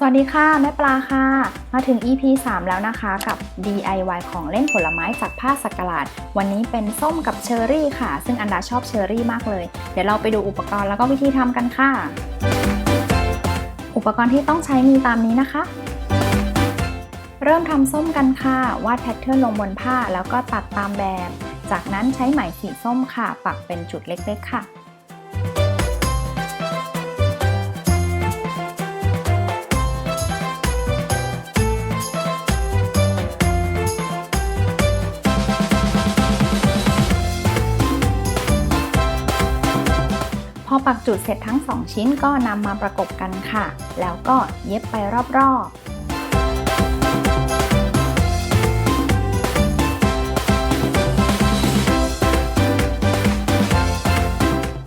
สวัสดีค่ะ แม่ปลาค่ะ มาถึง EP 3 แล้วนะคะ กับ DIY ของเล่นผลไม้จากผ้าสักหลาด วันนี้เป็นส้มกับเชอร์รี่ค่ะ ซึ่งอันดาชอบเชอร์รี่มากเลย เดี๋ยวเราไปดูอุปกรณ์แล้วก็วิธีทำกันค่ะ อุปกรณ์ที่ต้องใช้มีตามนี้นะคะ เริ่มทำส้มกันค่ะ วาดแพทเทิร์นลงบนผ้าแล้วก็ตัดตามแบบ จากนั้นใช้ไหมสีส้มค่ะ ปักเป็นจุดเล็กๆค่ะ พอปักจุดเสร็จทั้ง 2 ชิ้นก็นำมาประกบกันค่ะ แล้วก็เย็บไปรอบๆ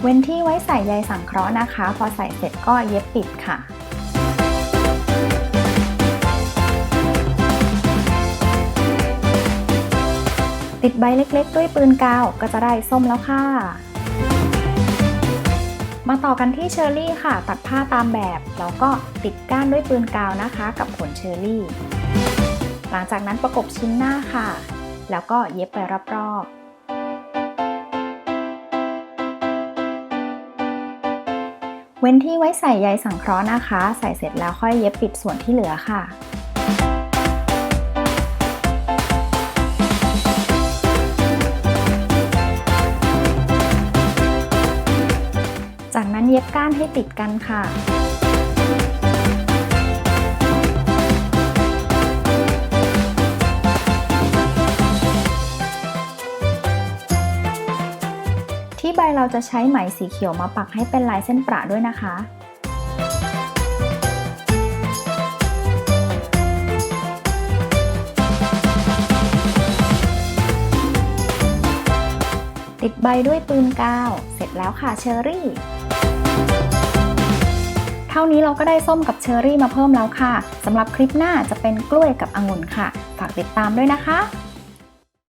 เว้นที่ไว้ใส่ใยสังเคราะห์นะคะ พอใส่เสร็จก็เย็บปิดค่ะ ติดใบเล็กๆ ด้วยปืนกาวก็จะได้ส้มแล้วค่ะ มาต่อกันที่เชอร์รี่ค่ะ ตัดผ้าตามแบบ แล้วก็ติดก้านด้วยปืนกาวนะคะ กับผลเชอร์รี่ หลังจากนั้นประกบชิ้นหน้าค่ะ แล้วก็เย็บไปรอบๆเว้นที่ไว้ใส่ใยสังเคราะห์นะคะ ใส่เสร็จแล้วค่อยเย็บปิดส่วนที่เหลือค่ะ จากนั้นเย็บก้านให้ติดกันค่ะที่ใบเราจะใช้ไหมสีเขียวมาปักให้เป็นลายเส้นประด้วยนะคะ ติดใบด้วยปืนกาว เสร็จแล้วค่ะเชอรี่ เท่านี้เราก็ได้ส้มกับเชอร์รี่มาเพิ่มแล้วค่ะสำหรับคลิปหน้าจะเป็นกล้วยกับองุ่นค่ะ ฝากติดตามด้วยนะคะ